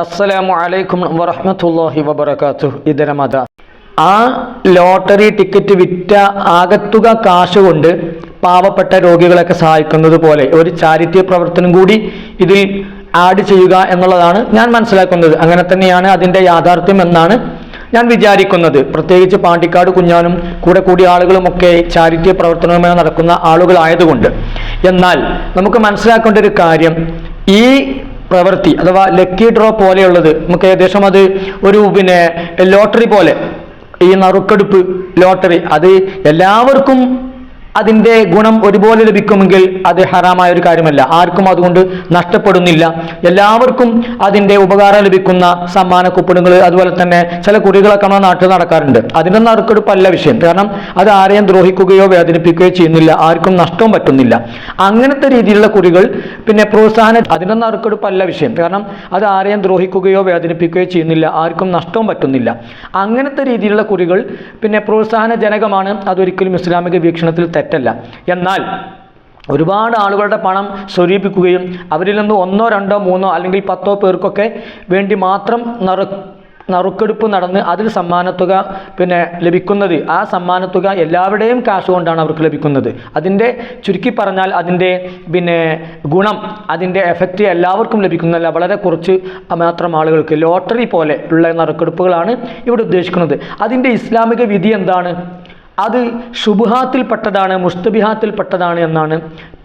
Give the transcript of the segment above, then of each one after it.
അസ്സലാമു അലൈക്കും വറഹ്മത്തുള്ളാഹി വബറകാതുഹു. ഇതര ആ ലോട്ടറി ടിക്കറ്റ് വിറ്റ ആകത്തുക കാശ് കൊണ്ട് പാവപ്പെട്ട രോഗികളൊക്കെ സഹായിക്കുന്നത് പോലെ ഒരു ചാരിറ്റി പ്രവർത്തനം കൂടി ഇതിൽ ആഡ് ചെയ്യുക എന്നുള്ളതാണ് ഞാൻ മനസ്സിലാക്കുന്നത്. അങ്ങനെ തന്നെയാണ് അതിന്റെ യാഥാർത്ഥ്യം എന്നാണ് ഞാൻ വിചാരിക്കുന്നത്. പ്രത്യേകിച്ച് പാണ്ടിക്കാട് കുഞ്ഞാനും കൂടെ കൂടിയ ആളുകളുമൊക്കെ ചാരിറ്റി പ്രവർത്തനവുമായി നടക്കുന്ന ആളുകളായതുകൊണ്ട്. എന്നാൽ നമുക്ക് മനസ്സിലാക്കേണ്ട ഒരു കാര്യം ഈ പ്രവൃത്തി അഥവാ ലക്കി ഡ്രോ പോലെയുള്ളത്. നമുക്ക് ഏകദേശം അത് ഒരു പിന്നെ ലോട്ടറി പോലെ. ഈ നറുക്കെടുപ്പ് ലോട്ടറി അത് എല്ലാവർക്കും അതിന്റെ ഗുണം ഒരുപോലെ ലഭിക്കുമെങ്കിൽ അത് ഹറാമായ ഒരു കാര്യമല്ല. ആർക്കും അതുകൊണ്ട് നഷ്ടപ്പെടുന്നില്ല. എല്ലാവർക്കും അതിന്റെ ഉപകാരം ലഭിക്കുന്ന സമ്മാന കുപ്പണുകൾ അതുപോലെ തന്നെ ചില കുറികളൊക്കെ നമ്മുടെ നാട്ടിൽ നടക്കാറുണ്ട്. അതിന്റെ നറുക്കെടുപ്പല്ല വിഷയം. കാരണം അത് ആരെയും ദ്രോഹിക്കുകയോ വേദനിപ്പിക്കുകയോ ചെയ്യുന്നില്ല. ആർക്കും നഷ്ടവും പറ്റുന്നില്ല. അങ്ങനത്തെ രീതിയിലുള്ള കുറികൾ പിന്നെ പ്രോത്സാഹന അതിന്റെ നറുക്കെടുപ്പല്ല വിഷയം. കാരണം അത് ആരെയും ദ്രോഹിക്കുകയോ വേദനിപ്പിക്കുകയോ ചെയ്യുന്നില്ല. ആർക്കും നഷ്ടവും പറ്റുന്നില്ല. അങ്ങനത്തെ രീതിയിലുള്ള കുറികൾ പിന്നെ പ്രോത്സാഹനജനകമാണ്. അതൊരിക്കലും ഇസ്ലാമിക വീക്ഷണത്തിൽ തെറ്റല്ല. എന്നാൽ ഒരുപാട് ആളുകളുടെ പണം സ്വരൂപിക്കുകയും അവരിൽ നിന്ന് ഒന്നോ രണ്ടോ മൂന്നോ അല്ലെങ്കിൽ പത്തോ പേർക്കൊക്കെ വേണ്ടി മാത്രം നറു നറുക്കെടുപ്പ് നടന്ന് അതിൽ സമ്മാനത്തുക പിന്നെ ലഭിക്കുന്നത്. ആ സമ്മാനത്തുക എല്ലാവരുടെയും കാശ് കൊണ്ടാണ് അവർക്ക് ലഭിക്കുന്നത്. അതിന്റെ ചുരുക്കി പറഞ്ഞാൽ അതിന്റെ പിന്നെ ഗുണം അതിന്റെ എഫക്റ്റ് എല്ലാവർക്കും ലഭിക്കുന്നില്ല വളരെ കുറച്ച് മാത്രം ആളുകൾക്ക് ലോട്ടറി പോലെ ഉള്ള നറുക്കെടുപ്പുകളാണ് ഇവിടെ ഉദ്ദേശിക്കുന്നത്. അതിന്റെ ഇസ്ലാമിക വിധി എന്താണ്? അത് ശുഭഹാത്തിൽപ്പെട്ടതാണ് മുസ്തബിഹാത്തിൽപ്പെട്ടതാണ് എന്നാണ്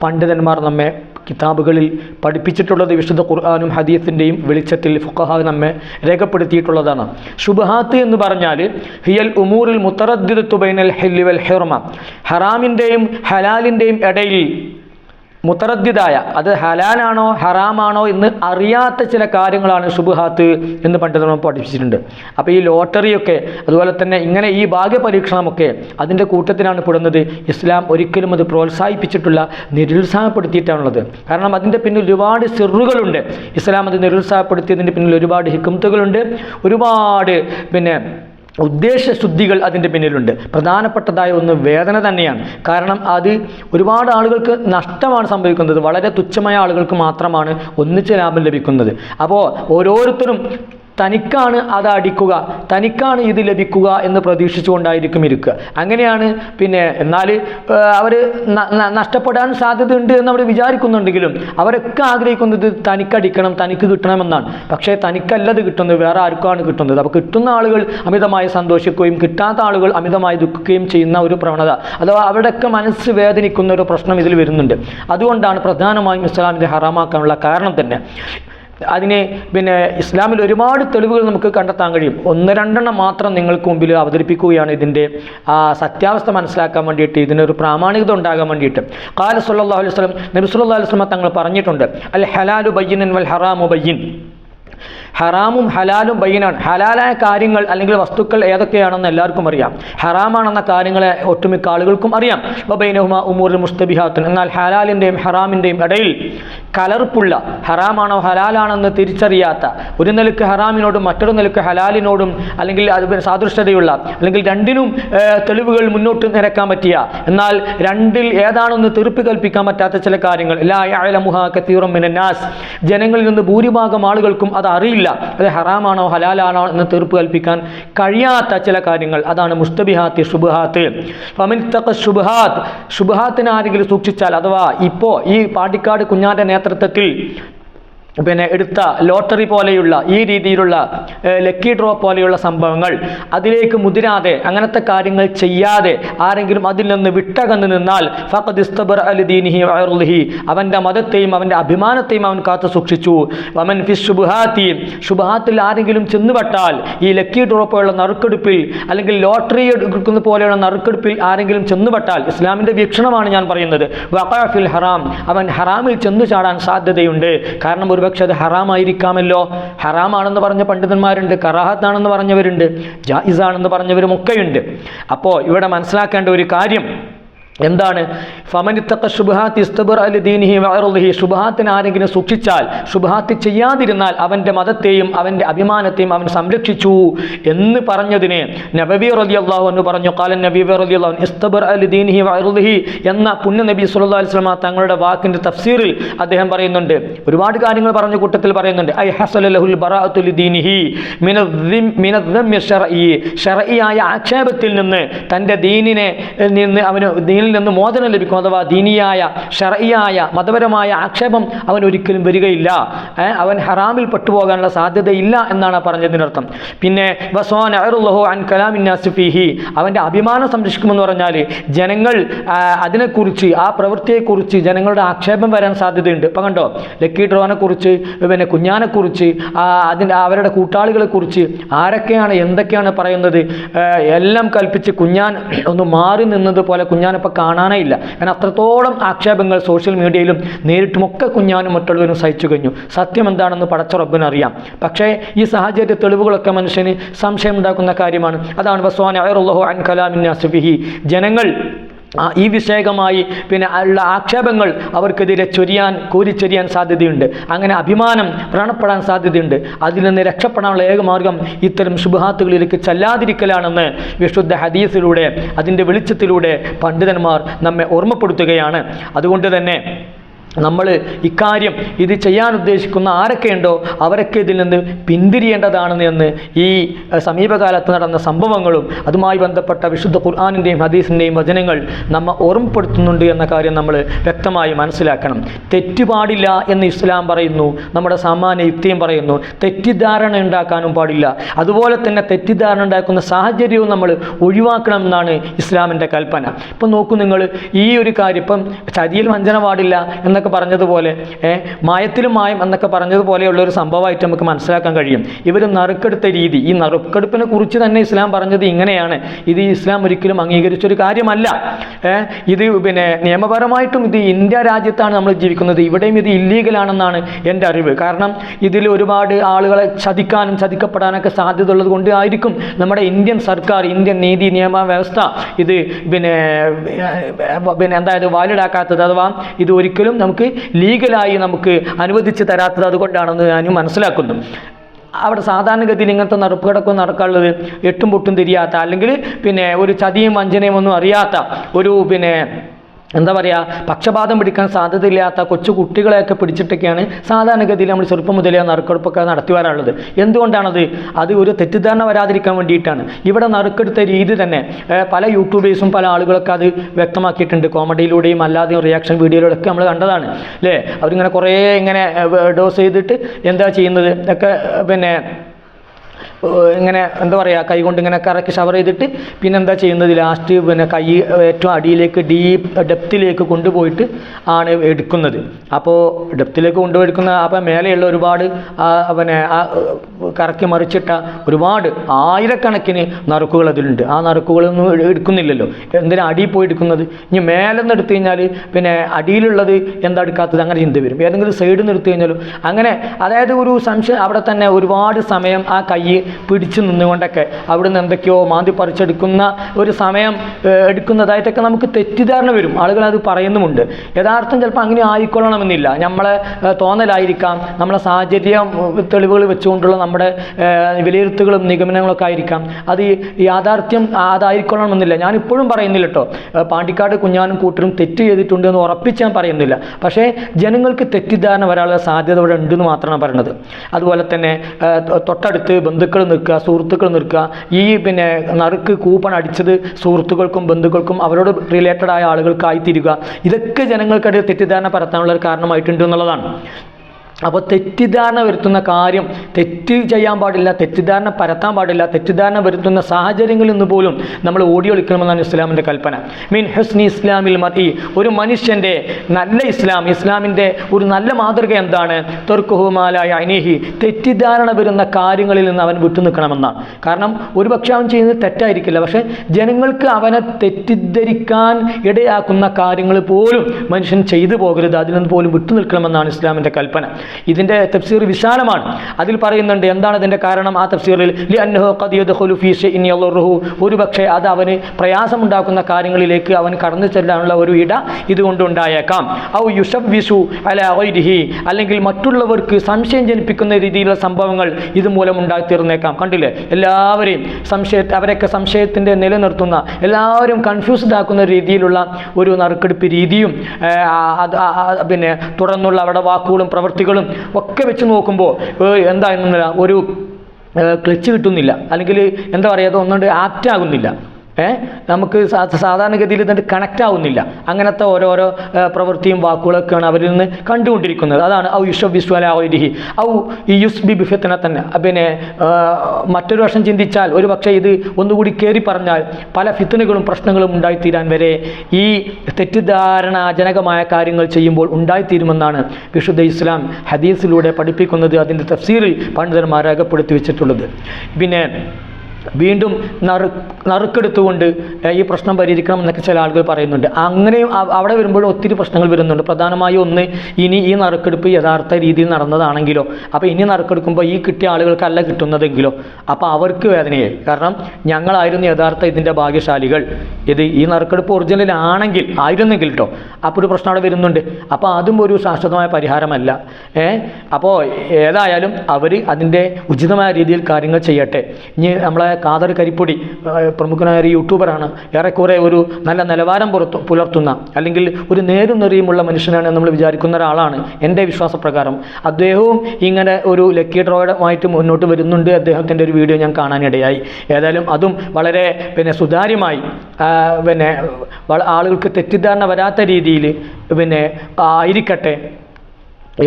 പണ്ഡിതന്മാർ നമ്മെ കിതാബുകളിൽ പഠിപ്പിച്ചിട്ടുള്ളത് വിശുദ്ധ ഖുർആാനും ഹദീസിന്റെയും വെളിച്ചത്തിൽ ഫുഖഹ നമ്മെ രേഖപ്പെടുത്തിയിട്ടുള്ളതാണ്. ശുബഹാത്ത് എന്ന് പറഞ്ഞാൽ ഹിയൽ ഉമൂറിൽ മുത്തറദ്ദിത്തുബൈനൽ ഹെല്ലി വൽ ഹിർമ ഹറാമിന്റെയും ഹലാലിന്റെയും ഇടയിൽ മുത്തറദ്ദിതായ അത് ഹലാലാണോ ഹറാമാണോ എന്ന് അറിയാത്ത ചില കാര്യങ്ങളാണ് ഷുബുഹാത്ത് എന്ന് പണ്ട് നമ്മൾ പഠിപ്പിച്ചിട്ടുണ്ട്. അപ്പോൾ ഈ ലോട്ടറിയൊക്കെ അതുപോലെ തന്നെ ഇങ്ങനെ ഈ ഭാഗ്യപരീക്ഷണമൊക്കെ അതിന്റെ കൂട്ടത്തിലാണ് പെടുന്നത്. ഇസ്ലാം ഒരിക്കലും അത് പ്രോത്സാഹിപ്പിച്ചിട്ടുള്ള നിരുത്സാഹപ്പെടുത്തിയിട്ടാണുള്ളത്. കാരണം അതിന്റെ പിന്നിൽ ഒരുപാട് സിറുകളുണ്ട് ഇസ്ലാം അത് നിരുത്സാഹപ്പെടുത്തിയതിന്റെ പിന്നിൽ ഒരുപാട് ഹിക്കുമത്തുകളുണ്ട് ഒരുപാട് പിന്നെ ഉദ്ദേശശുദ്ധികൾ അതിന്റെ പിന്നിലുണ്ട്. പ്രധാനപ്പെട്ടതായ ഒന്ന് വേദന തന്നെയാണ്. കാരണം അത് ഒരുപാട് ആളുകൾക്ക് നഷ്ടമാണ് സംഭവിക്കുന്നത്. വളരെ തുച്ഛമായ ആളുകൾക്ക് മാത്രമാണ് ഒന്നിച്ച് ലാഭം ലഭിക്കുന്നത്. അപ്പോൾ ഓരോരുത്തരും തനിക്കാണ് അത് അടിക്കുക തനിക്കാണ് ഇത് ലഭിക്കുക എന്ന് പ്രതീക്ഷിച്ചുകൊണ്ടായിരിക്കും ഇരിക്കുക. അങ്ങനെയാണ് പിന്നെ എന്നാൽ അവർ നഷ്ടപ്പെടാൻ സാധ്യതയുണ്ട് എന്ന് അവർ വിചാരിക്കുന്നുണ്ടെങ്കിലും അവരൊക്കെ ആഗ്രഹിക്കുന്നത് തനിക്കടിക്കണം തനിക്ക് കിട്ടണമെന്നാണ്. പക്ഷേ തനിക്കല്ലത് കിട്ടുന്നത് വേറെ ആർക്കാണ് കിട്ടുന്നത്? അപ്പോൾ കിട്ടുന്ന ആളുകൾ അമിതമായി സന്തോഷിക്കുകയും കിട്ടാത്ത ആളുകൾ അമിതമായി ദുഃഖിക്കുകയും ചെയ്യുന്ന ഒരു പ്രവണത. അഥവാ അവരുടെയൊക്കെ മനസ്സ് വേദനിക്കുന്ന ഒരു പ്രശ്നം ഇതിൽ വരുന്നുണ്ട്. അതുകൊണ്ടാണ് പ്രധാനമായും ഇസ്ലാമിനെ ഹറാമാക്കാനുള്ള കാരണം തന്നെ. അതിനെ പിന്നെ ഇസ്ലാമിൽ ഒരുപാട് തെളിവുകൾ നമുക്ക് കണ്ടെത്താൻ കഴിയും. ഒന്ന് രണ്ടെണ്ണം മാത്രം നിങ്ങൾക്ക് മുമ്പിൽ അവതരിപ്പിക്കുകയാണ് ഇതിന്റെ ആ സത്യാവസ്ഥ മനസ്സിലാക്കാൻ വേണ്ടിയിട്ട് ഇതിനൊരു പ്രാമാണികത ഉണ്ടാകാൻ വേണ്ടിയിട്ട്. കാല സല്ലാ അലൈഹി സ്വലം നബിസുല്ലാ അലൈഹി തങ്ങൾ പറഞ്ഞിട്ടുണ്ട് അൽ ഹലാലു ബയ്യൻ വൽ ഹറാമു ബയ്യൻ. ഹറാമും ഹലാലും ബൈനാണ്. ഹലാലായ കാര്യങ്ങൾ അല്ലെങ്കിൽ വസ്തുക്കൾ ഏതൊക്കെയാണെന്ന് എല്ലാവർക്കും അറിയാം. ഹറാമാണെന്ന കാര്യങ്ങളെ ഒട്ടുമിക്ക ആളുകൾക്കും അറിയാം. ബബൈനഹുമ ഉമൂറിൽ മുസ്തബിഹാത്തൻ. എന്നാൽ ഹലാലിന്റെയും ഹറാമിന്റെയും ഇടയിൽ കലർപ്പുള്ള ഹറാമാണോ ഹലാലാണെന്ന് തിരിച്ചറിയാത്ത ഒരു നിലയ്ക്ക് ഹറാമിനോടും മറ്റൊരു നിലയ്ക്ക് ഹലാലിനോടും അല്ലെങ്കിൽ അത് സാദൃശ്യതയുള്ള അല്ലെങ്കിൽ രണ്ടിനും തെളിവുകൾ മുന്നോട്ട് നിരക്കാൻ പറ്റിയ എന്നാൽ രണ്ടിൽ ഏതാണെന്ന് തീർപ്പ് കൽപ്പിക്കാൻ പറ്റാത്ത ചില കാര്യങ്ങൾ. ജനങ്ങളിൽ നിന്ന് ഭൂരിഭാഗം ആളുകൾക്കും അത് അറിയില്ല അത് ഹറാമാണോ ഹലാലാണോ എന്ന് തീർപ്പ് കൽപ്പിക്കാൻ കഴിയാത്ത ചില കാര്യങ്ങൾ. അതാണ് മുസ്തബിഹാത്ത് ഷുബുഹാത്ത് ഫമിൻതഖ ഷുബുഹാത്ത് ഷുബുഹാത്തിനെ ആരെങ്കിലും സൂക്ഷിച്ചാൽ അഥവാ ഇപ്പോൾ ഈ പാട്ടിക്കാട് കുഞ്ഞാന്റെ നേതൃത്വത്തിൽ പിന്നെ എടുത്ത ലോട്ടറി പോലെയുള്ള ഈ രീതിയിലുള്ള ലക്കി ഡ്രോ പോലെയുള്ള സംഭവങ്ങൾ അതിലേക്ക് മുതിരാതെ അങ്ങനത്തെ കാര്യങ്ങൾ ചെയ്യാതെ ആരെങ്കിലും അതിൽ നിന്ന് വിട്ടകന്ന് നിന്നാൽ ഫഖദ് അലി അലിദീനിഹി വയറുലിഹി അവന്റെ മതത്തെയും അവന്റെ അഭിമാനത്തെയും അവൻ കാത്തു സൂക്ഷിച്ചു. വമൻ ഫിസ് ശുബുഹാത്തി. ശുബുഹാത്തിൽ ആരെങ്കിലും ചെന്നുപെട്ടാൽ ഈ ലക്കി ഡ്രോ പോലുള്ള നറുക്കെടുപ്പിൽ അല്ലെങ്കിൽ ലോട്ടറി എടുക്കുന്ന പോലെയുള്ള നറുക്കെടുപ്പിൽ ആരെങ്കിലും ചെന്നുപെട്ടാൽ ഇസ്ലാമിന്റെ വീക്ഷണമാണ് ഞാൻ പറയുന്നത്. വഖാഫിൽ ഹറാം. അവൻ ഹറാമിൽ ചെന്നു ചാടാൻ സാധ്യതയുണ്ട്. കാരണം ഒരു ഒരുപക്ഷെ അത് ഹറാമായിരിക്കാമല്ലോ. ഹറാമാണെന്ന് പറഞ്ഞ പണ്ഡിതന്മാരുണ്ട് കറാഹത്താണെന്ന് പറഞ്ഞവരുണ്ട് ജായിസാണെന്ന് പറഞ്ഞവരും ഒക്കെയുണ്ട് അപ്പോൾ ഇവിടെ മനസ്സിലാക്കേണ്ട ഒരു കാര്യം എന്താണ്? ഫമനിത്തക്ക ശുബഹാത്ത് ഇസ്തബർ അലി ദീനിഹി വയറുഹി ശുഭാത്തിന് ആരെങ്കിലും സൂക്ഷിച്ചാൽ ശുബഹാത്ത് ചെയ്യാതിരുന്നാൽ അവന്റെ മതത്തെയും അവന്റെ അഭിമാനത്തെയും അവൻ സംരക്ഷിച്ചു എന്ന് പറഞ്ഞതിനെ നബബി റലി അള്ളാഹു എന്ന് പറഞ്ഞു. കാലൻ നബി റലി അള്ളാഹു ഇസ്തബർ അലി ദീനിഹി വയറുഹി എന്ന പുണ്യ നബി സുല്ലാ അലിസ്ലാമ തങ്ങളുടെ വാക്കിന്റെ തഫ്സീറിൽ അദ്ദേഹം പറയുന്നുണ്ട്. ഒരുപാട് കാര്യങ്ങൾ പറഞ്ഞ കൂട്ടത്തിൽ പറയുന്നുണ്ട്. ഐ ഹസലഹുൽ ബറാഅത്തുൽ ദീനിഹി മിനദ്ദമ്യ ഷർഈ ഷർഈയായ ആക്ഷേപത്തിൽ നിന്ന് തന്റെ ദീനിനെ നിന്ന് അവന് ദീനിൽ നിന്ന് മോചനം ലഭിക്കും അഥവാ ദീനിയായ ഷറയായ മതപരമായ ആക്ഷേപം അവൻ ഒരിക്കലും വരികയില്ല. അവൻ ഹറാമിൽ പെട്ടുപോകാനുള്ള സാധ്യതയില്ല എന്നാണ് പറഞ്ഞതിനർത്ഥം പിന്നെ അൻ അവന്റെ അഭിമാനം സംരക്ഷിക്കുമെന്ന് പറഞ്ഞാൽ ജനങ്ങൾ അതിനെക്കുറിച്ച് ആ പ്രവൃത്തിയെക്കുറിച്ച് ജനങ്ങളുടെ ആക്ഷേപം വരാൻ സാധ്യതയുണ്ട്. ഇപ്പം കണ്ടോ ലക്കി ഡ്രോനെ കുറിച്ച് പിന്നെ കുഞ്ഞാനെക്കുറിച്ച് അതിന്റെ അവരുടെ കൂട്ടാളികളെക്കുറിച്ച് ആരൊക്കെയാണ് എന്തൊക്കെയാണ് പറയുന്നത്? എല്ലാം കൽപ്പിച്ച് കുഞ്ഞാൻ ഒന്ന് മാറി നിന്നത് പോലെ കുഞ്ഞാനിപ്പോൾ കാണാനേ ഇല്ല. കാരണം അത്രത്തോളം ആക്ഷേപങ്ങൾ സോഷ്യൽ മീഡിയയിലും നേരിട്ടുമൊക്കെ കുഞ്ഞാനും മറ്റുള്ളവരും സഹിച്ചു കഴിഞ്ഞു. സത്യം എന്താണെന്ന് പടച്ച റബ്ബിന് അറിയാം. പക്ഷേ ഈ സാഹചര്യ തെളിവുകളൊക്കെ മനുഷ്യന് സംശയം ഉണ്ടാക്കുന്ന കാര്യമാണ്. അതാണ് വസ്വാൻ അയറുള്ളഹു അൻ കലാമിൻ നാസിഫിഹി ജനങ്ങൾ ഈ വിഷയകമായി പിന്നെ ഉള്ള ആക്ഷേപങ്ങൾ അവർക്കെതിരെ ചൊരിയാൻ കൂരിച്ചൊരിയാൻ സാധ്യതയുണ്ട്. അങ്ങനെ അഭിമാനം വ്രണപ്പെടാൻ സാധ്യതയുണ്ട്. അതിൽ നിന്ന് രക്ഷപ്പെടാനുള്ള ഏക മാർഗം ഇത്തരം ശുഭഹാത്തുകളിലേക്ക് ചെല്ലാതിരിക്കലാണെന്ന് വിശുദ്ധ ഹദീസിലൂടെ അതിന്റെ വെളിച്ചത്തിലൂടെ പണ്ഡിതന്മാർ നമ്മെ ഓർമ്മപ്പെടുത്തുകയാണ്. അതുകൊണ്ട് തന്നെ നമ്മൾ ഇക്കാര്യം ഇത് ചെയ്യാൻ ഉദ്ദേശിക്കുന്ന ആരൊക്കെയുണ്ടോ അവരൊക്കെ ഇതിൽ നിന്ന് പിന്തിരിയേണ്ടതാണെന്ന് എന്ന് ഈ സമീപകാലത്ത് നടന്ന സംഭവങ്ങളും അതുമായി ബന്ധപ്പെട്ട വിശുദ്ധ ഖുർആാനിന്റെയും ഹദീസിന്റെയും വചനങ്ങൾ നമ്മൾ ഓർമ്മപ്പെടുത്തുന്നുണ്ട് എന്ന കാര്യം നമ്മൾ വ്യക്തമായി മനസ്സിലാക്കണം. തെറ്റുപാടില്ല എന്ന് ഇസ്ലാം പറയുന്നു നമ്മുടെ സാമാന്യ യുക്തിയും പറയുന്നു. തെറ്റിദ്ധാരണ ഉണ്ടാക്കാനും പാടില്ല. അതുപോലെ തന്നെ തെറ്റിദ്ധാരണ ഉണ്ടാക്കുന്ന സാഹചര്യവും നമ്മൾ ഒഴിവാക്കണം എന്നാണ് ഇസ്ലാമിന്റെ കൽപ്പന. ഇപ്പം നോക്കൂ നിങ്ങൾ ഈ ഒരു കാര്യം ഇപ്പം ചതിയിൽ വഞ്ചന പാടില്ല എന്നൊക്കെ പറഞ്ഞതുപോലെ മായത്തിലും മായം എന്നൊക്കെ പറഞ്ഞതുപോലെയുള്ള ഒരു സംഭവമായിട്ട് നമുക്ക് മനസ്സിലാക്കാൻ കഴിയും. ഇവർ നറുക്കെടുത്ത രീതി ഈ നറുക്കെടുപ്പിനെ കുറിച്ച് തന്നെ ഇസ്ലാം പറഞ്ഞത് ഇങ്ങനെയാണ്. ഇത് ഇസ്ലാം ഒരിക്കലും അംഗീകരിച്ചൊരു കാര്യമല്ല. ഇത് പിന്നെ നിയമപരമായിട്ടും ഇത് ഇന്ത്യ രാജ്യത്താണ് നമ്മൾ ജീവിക്കുന്നത്. ഇവിടെയും ഇത് ഇല്ലീഗലാണെന്നാണ് എന്റെ അറിവ്. കാരണം ഇതിൽ ഒരുപാട് ആളുകളെ ചതിക്കാനും ചതിക്കപ്പെടാനൊക്കെ സാധ്യത ഉള്ളത് കൊണ്ട് ആയിരിക്കും നമ്മുടെ ഇന്ത്യൻ സർക്കാർ ഇന്ത്യൻ നീതി നിയമ വ്യവസ്ഥ ഇത് പിന്നെ പിന്നെ എന്തായത് വാലിഡാക്കാത്തത്? അഥവാ ഇത് ഒരിക്കലും ലീഗലായി നമുക്ക് അനുവദിച്ച് തരാത്തത് അതുകൊണ്ടാണെന്ന് ഞാൻ മനസ്സിലാക്കുന്നു. അവിടെ സാധാരണഗതിയിൽ ഇങ്ങനത്തെ നറുപ്പുകടക്കം നടക്കാനുള്ളത് എട്ടും പൊട്ടും തിരിയാത്ത അല്ലെങ്കിൽ പിന്നെ ഒരു ചതിയും വഞ്ചനയും ഒന്നും അറിയാത്ത ഒരു പിന്നെ എന്താ പറയുക പക്ഷപാതം പിടിക്കാൻ സാധ്യതയില്ലാത്ത കൊച്ചു കുട്ടികളെയൊക്കെ പിടിച്ചിട്ടൊക്കെയാണ് സാധാരണഗതിയിൽ നമ്മൾ ചെറുപ്പം മുതലേ നറുക്കെടുപ്പൊക്കെ നടത്തി വരാനുള്ളത് എന്തുകൊണ്ടാണത്? അത് ഒരു തെറ്റിദ്ധാരണ വരാതിരിക്കാൻ വേണ്ടിയിട്ടാണ്. ഇവിടെ നറുക്കെടുത്ത രീതി തന്നെ പല യൂട്യൂബേഴ്സും പല ആളുകളൊക്കെ അത് വ്യക്തമാക്കിയിട്ടുണ്ട്. കോമഡിയിലൂടെയും അല്ലാതെയും റിയാക്ഷൻ വീഡിയോയിലൂടെയൊക്കെ നമ്മൾ കണ്ടതാണ്. അല്ലേ? അവരിങ്ങനെ കുറേ ഇങ്ങനെ ഡോസ് ചെയ്തിട്ട് എന്താ ചെയ്യുന്നത്? ഒക്കെ പിന്നെ ഇങ്ങനെ എന്താ പറയുക കൈ കൊണ്ട് ഇങ്ങനെ കറക്കി ഷവർ ചെയ്തിട്ട് പിന്നെ എന്താ ചെയ്യുന്നത്? ലാസ്റ്റ് പിന്നെ കൈ ഏറ്റവും അടിയിലേക്ക് ഡീപ്പ് ഡെപ്തിലേക്ക് കൊണ്ടുപോയിട്ട് ആണ് എടുക്കുന്നത്. അപ്പോൾ ഡെപ്തിലേക്ക് കൊണ്ടുപോയി എടുക്കുന്ന അപ്പോൾ മേലെയുള്ള ഒരുപാട് പിന്നെ ആ കറക്കി മറിച്ചിട്ട ഒരുപാട് ആയിരക്കണക്കിന് നറുക്കുകൾ അതിലുണ്ട്. ആ നറുക്കുകളൊന്നും എടുക്കുന്നില്ലല്ലോ. എന്തിനാ അടിയിൽ പോയി എടുക്കുന്നത്? ഇനി മേലെ നിന്ന് എടുത്തു കഴിഞ്ഞാൽ പിന്നെ അടിയിലുള്ളത് എന്താ എടുക്കാത്തത്? അങ്ങനെ ചിന്ത വരും. ഏതെങ്കിലും സൈഡിൽ നിന്ന് എടുത്തു കഴിഞ്ഞാലും അങ്ങനെ അതായത് ഒരു സംശയം അവിടെ തന്നെ ഒരുപാട് സമയം ആ കൈ പിടിച്ചു നിന്നുകൊണ്ടൊക്കെ അവിടുന്ന് എന്തൊക്കെയോ മാന്തി പറിച്ചെടുക്കുന്ന ഒരു സമയം എടുക്കുന്നതായിട്ടൊക്കെ നമുക്ക് തെറ്റിദ്ധാരണ വരും. ആളുകൾ അത് പറയുന്നുമുണ്ട്. യഥാർത്ഥം ചിലപ്പോൾ അങ്ങനെ ആയിക്കൊള്ളണമെന്നില്ല. നമ്മളെ തോന്നലായിരിക്കാം. നമ്മളെ സാഹചര്യം തെളിവുകൾ വെച്ചുകൊണ്ടുള്ള നമ്മുടെ വിലയിരുത്തുകളും നിഗമനങ്ങളൊക്കെ ആയിരിക്കാം. അത് യാഥാർത്ഥ്യം അതായിക്കൊള്ളണമെന്നില്ല ഞാൻ ഇപ്പോഴും പറയുന്നില്ല കേട്ടോ. പാണ്ടിക്കാട് കുഞ്ഞാനും കൂട്ടരും തെറ്റ് ചെയ്തിട്ടുണ്ട് എന്ന് ഉറപ്പിച്ച് ഞാൻ പറയുന്നില്ല. പക്ഷേ ജനങ്ങൾക്ക് തെറ്റിദ്ധാരണ വരാനുള്ള സാധ്യത ഇവിടെ ഉണ്ടെന്ന് മാത്രമാണ് പറയുന്നത്. അതുപോലെ തന്നെ തൊട്ടടുത്ത് ബന്ധുക്കൾ നിൽക്കുക സുഹൃത്തുക്കൾ നിൽക്കുക. ഈ പിന്നെ നറുക്ക് കൂപ്പൺ അടിച്ചത് സുഹൃത്തുക്കൾക്കും ബന്ധുക്കൾക്കും അവരോട് റിലേറ്റഡായ ആളുകൾക്കായി തീരുക ഇതൊക്കെ ജനങ്ങൾക്കിടയിൽ തെറ്റിദ്ധാരണ പരത്താനുള്ള ഒരു കാരണമായിട്ടുണ്ട് എന്നുള്ളതാണ്. അപ്പോൾ തെറ്റിദ്ധാരണ വരുത്തുന്ന കാര്യം തെറ്റ് ചെയ്യാൻ പാടില്ല തെറ്റിദ്ധാരണ പരത്താൻ പാടില്ല തെറ്റിദ്ധാരണ വരുത്തുന്ന സാഹചര്യങ്ങളിൽ നിന്ന് പോലും നമ്മൾ ഓടി ഒളിക്കണമെന്നാണ് ഇസ്ലാമിന്റെ കൽപ്പന. മീൻ ഹസ്നി ഇസ്ലാമിൽ മതി. ഒരു മനുഷ്യന്റെ നല്ല ഇസ്ലാം ഇസ്ലാമിന്റെ ഒരു നല്ല മാതൃക എന്താണ്? തെർക്കുഹുമാലായ അനീഹി തെറ്റിദ്ധാരണ വരുന്ന കാര്യങ്ങളിൽ നിന്ന് അവൻ വിട്ടു നിൽക്കണമെന്നാണ് കാരണം ഒരുപക്ഷെ അവൻ ചെയ്യുന്നത് തെറ്റായിരിക്കില്ല. പക്ഷേ ജനങ്ങൾക്ക് അവനെ തെറ്റിദ്ധരിക്കാൻ ഇടയാക്കുന്ന കാര്യങ്ങൾ പോലും മനുഷ്യൻ ചെയ്തു പോകരുത്. അതിൽ നിന്ന് പോലും വിട്ടു നിൽക്കണമെന്നാണ് ഇസ്ലാമിന്റെ കൽപ്പന. ഇതിന്റെ തഫ്സീർ വിശാലമാണ്. അതിൽ പറയുന്നുണ്ട് എന്താണ് ഇതിന്റെ കാരണം? ആ തഫ്സീറിൽ ലി അന്നഹു ഒരു പക്ഷേ അത് അവന് പ്രയാസമുണ്ടാക്കുന്ന കാര്യങ്ങളിലേക്ക് അവൻ കടന്നു ചെല്ലാനുള്ള ഒരു ഇട ഇതുകൊണ്ടുണ്ടായേക്കാം ഔ വിഷു അല ഒരിഹി അല്ലെങ്കിൽ മറ്റുള്ളവർക്ക് സംശയം ജനിപ്പിക്കുന്ന രീതിയിലുള്ള സംഭവങ്ങൾ ഇതുമൂലം ഉണ്ടായിത്തീർന്നേക്കാം. കണ്ടില്ലേ? എല്ലാവരെയും സംശയ അവരൊക്കെ സംശയത്തിന്റെ നിലനിർത്തുന്ന എല്ലാവരും കൺഫ്യൂസ്ഡ് ആക്കുന്ന രീതിയിലുള്ള ഒരു നറുക്കെടുപ്പ് രീതിയും പിന്നെ തുടർന്നുള്ള അവരുടെ വാക്കുകളും പ്രവൃത്തികളും ഒക്കെ വെച്ച് നോക്കുമ്പോൾ എന്തായിരുന്നില്ല ഒരു ക്ലച്ച് കിട്ടുന്നില്ല. അല്ലെങ്കിൽ എന്താ പറയുക അതൊന്നുകൊണ്ട് ആക്റ്റ് ആകുന്നില്ല. നമുക്ക് സാധാരണഗതിയിൽ ഇതുകൊണ്ട് കണക്റ്റ് ആവുന്നില്ല. അങ്ങനത്തെ ഓരോരോ പ്രവൃത്തിയും വാക്കുകളൊക്കെയാണ് അവരിൽ നിന്ന് കണ്ടുകൊണ്ടിരിക്കുന്നത്. അതാണ് ഔ യുഷബ് ഔരിഹി ഔ ഈ യുസ് ബി ബിഫത്തിനെ തന്നെ. പിന്നെ മറ്റൊരു വർഷം ചിന്തിച്ചാൽ ഒരു പക്ഷേ ഇത് ഒന്നുകൂടി കയറി പറഞ്ഞാൽ പല ഫിത്തനുകളും പ്രശ്നങ്ങളും ഉണ്ടായിത്തീരാൻ വരെ ഈ തെറ്റിദ്ധാരണാജനകമായ കാര്യങ്ങൾ ചെയ്യുമ്പോൾ ഉണ്ടായിത്തീരുമെന്നാണ് വിശുദ്ധ ഇസ്ലാം ഹദീസിലൂടെ പഠിപ്പിക്കുന്നത് അതിന്റെ തഫ്സീറിൽ പണ്ഡിതന്മാർ രേഖപ്പെടുത്തി വെച്ചിട്ടുള്ളത്. പിന്നെ വീണ്ടും നറു നറുക്കെടുത്തുകൊണ്ട് ഈ പ്രശ്നം പരിഹരിക്കണം എന്നൊക്കെ ചില ആളുകൾ പറയുന്നുണ്ട്. അങ്ങനെയും അവിടെ വരുമ്പോൾ ഒത്തിരി പ്രശ്നങ്ങൾ വരുന്നുണ്ട്. പ്രധാനമായും ഒന്ന് ഇനി ഈ നറുക്കെടുപ്പ് യഥാർത്ഥ രീതിയിൽ നടന്നതാണെങ്കിലോ അപ്പോൾ ഇനി നറുക്കെടുക്കുമ്പോൾ ഈ കിട്ടിയ ആളുകൾക്കല്ല കിട്ടുന്നതെങ്കിലോ അപ്പോൾ അവർക്ക് വേദനയായി. കാരണം ഞങ്ങളായിരുന്നു യഥാർത്ഥ ഇതിന്റെ ഭാഗ്യശാലികൾ. ഇത് ഈ നറുക്കെടുപ്പ് ഒറിജിനലാണെങ്കിൽ ആയിരുന്നെങ്കിൽ കേട്ടോ അപ്പോൾ ഒരു പ്രശ്നം അവിടെ വരുന്നുണ്ട്. അപ്പോൾ അതും ഒരു ശാശ്വതമായ പരിഹാരമല്ല. ഏ അപ്പോൾ ഏതായാലും അവർ അതിന്റെ ഉചിതമായ രീതിയിൽ കാര്യങ്ങൾ ചെയ്യട്ടെ. ഇനി നമ്മളെ കാതർ കരിപ്പൊടി പ്രമുഖനായ ഒരു യൂട്യൂബറാണ്. ഏറെക്കുറെ ഒരു നല്ല നിലവാരം പുറത്തു പുലർത്തുന്ന അല്ലെങ്കിൽ ഒരു നേരും നെറിയുമുള്ള മനുഷ്യനാണ് നമ്മൾ വിചാരിക്കുന്ന ഒരാളാണ് എന്റെ വിശ്വാസപ്രകാരം. അദ്ദേഹവും ഇങ്ങനെ ഒരു ലക്കി ഡ്രോയുമായിട്ട് മുന്നോട്ട് വരുന്നുണ്ട്. അദ്ദേഹത്തിന്റെ ഒരു വീഡിയോ ഞാൻ കാണാനിടയായി. ഏതായാലും അതും വളരെ പിന്നെ സുതാര്യമായി പിന്നെ ആളുകൾക്ക് തെറ്റിദ്ധാരണ വരാത്ത രീതിയിൽ പിന്നെ ആയിരിക്കട്ടെ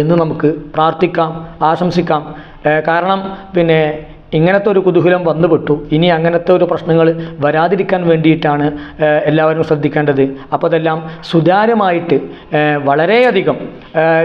എന്ന് നമുക്ക് പ്രാർത്ഥിക്കാം ആശംസിക്കാം. കാരണം പിന്നെ ഇങ്ങനത്തെ ഒരു കുതൂഹലം വന്നുപെട്ടു. ഇനി അങ്ങനത്തെ ഒരു പ്രശ്നങ്ങൾ വരാതിരിക്കാൻ വേണ്ടിയിട്ടാണ് എല്ലാവരും ശ്രദ്ധിക്കേണ്ടത്. അപ്പോൾ അതെല്ലാം സുതാര്യമായിട്ട് വളരെയധികം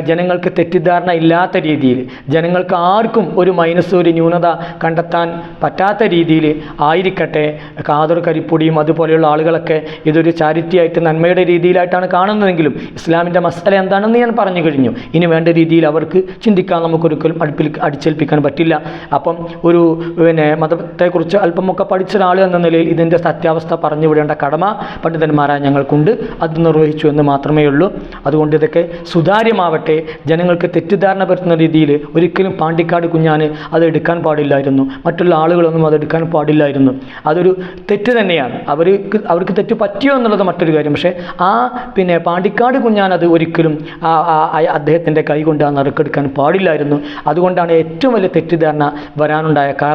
ജനങ്ങൾക്ക് തെറ്റിദ്ധാരണ ഇല്ലാത്ത രീതിയിൽ ജനങ്ങൾക്ക് ആർക്കും ഒരു മൈനസ് ഒരു ന്യൂനത കണ്ടെത്താൻ പറ്റാത്ത രീതിയിൽ ആയിരിക്കട്ടെ. കാതർ കരിപ്പൊടിയും അതുപോലെയുള്ള ആളുകളൊക്കെ ഇതൊരു ചാരിറ്റി ആയിട്ട് നന്മയുടെ രീതിയിലായിട്ടാണ് കാണുന്നതെങ്കിലും ഇസ്ലാമിന്റെ മസാല എന്താണെന്ന് ഞാൻ പറഞ്ഞു കഴിഞ്ഞു. ഇനി വേണ്ട രീതിയിൽ അവർക്ക് ചിന്തിക്കാൻ നമുക്കൊരിക്കലും അടുപ്പിൽ അടിച്ചേൽപ്പിക്കാൻ പറ്റില്ല. അപ്പം ഒരു പിന്നെ മതത്തെക്കുറിച്ച് അല്പമൊക്കെ പഠിച്ച ഒരാൾ എന്ന നിലയിൽ ഇതിന്റെ സത്യാവസ്ഥ പറഞ്ഞു വിടേണ്ട കടമ പണ്ഡിതന്മാരായ ഞങ്ങൾക്കുണ്ട്. അത് നിർവഹിച്ചു എന്ന് മാത്രമേ ഉള്ളൂ. അതുകൊണ്ട് ഇതൊക്കെ സുതാര്യമാവട്ടെ. ജനങ്ങൾക്ക് തെറ്റിദ്ധാരണ പരത്തുന്ന രീതിയിൽ ഒരിക്കലും പാണ്ടിക്കാട് കുഞ്ഞാന് അത് എടുക്കാൻ പാടില്ലായിരുന്നു. മറ്റുള്ള ആളുകളൊന്നും അതെടുക്കാൻ പാടില്ലായിരുന്നു. അതൊരു തെറ്റ് തന്നെയാണ്. അവർക്ക് അവർക്ക് തെറ്റ് പറ്റിയോ എന്നുള്ളത് മറ്റൊരു കാര്യം. പക്ഷേ ആ പിന്നെ പാണ്ടിക്കാട് കുഞ്ഞാൻ അത് ഒരിക്കലും അദ്ദേഹത്തിന്റെ കൈ കൊണ്ട് ആ നറുക്കെടുക്കാൻ പാടില്ലായിരുന്നു. അതുകൊണ്ടാണ് ഏറ്റവും വലിയ തെറ്റിദ്ധാരണ വരാനുണ്ടായ കാരണം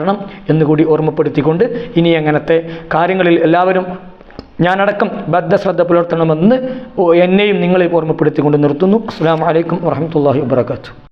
എന്നുകൂടി ഓർമ്മപ്പെടുത്തിക്കൊണ്ട് ഇനി അങ്ങനത്തെ കാര്യങ്ങളിൽ എല്ലാവരും ഞാനടക്കം ബദ്ധശ്രദ്ധ പുലർത്തണമെന്ന് എന്നെയും നിങ്ങളെയും ഓർമ്മപ്പെടുത്തിക്കൊണ്ട് നിർത്തുന്നു. അസ്സാം വലൈക്കും വാഹമത്തല്ലാഹി വാബർക്കാത്തു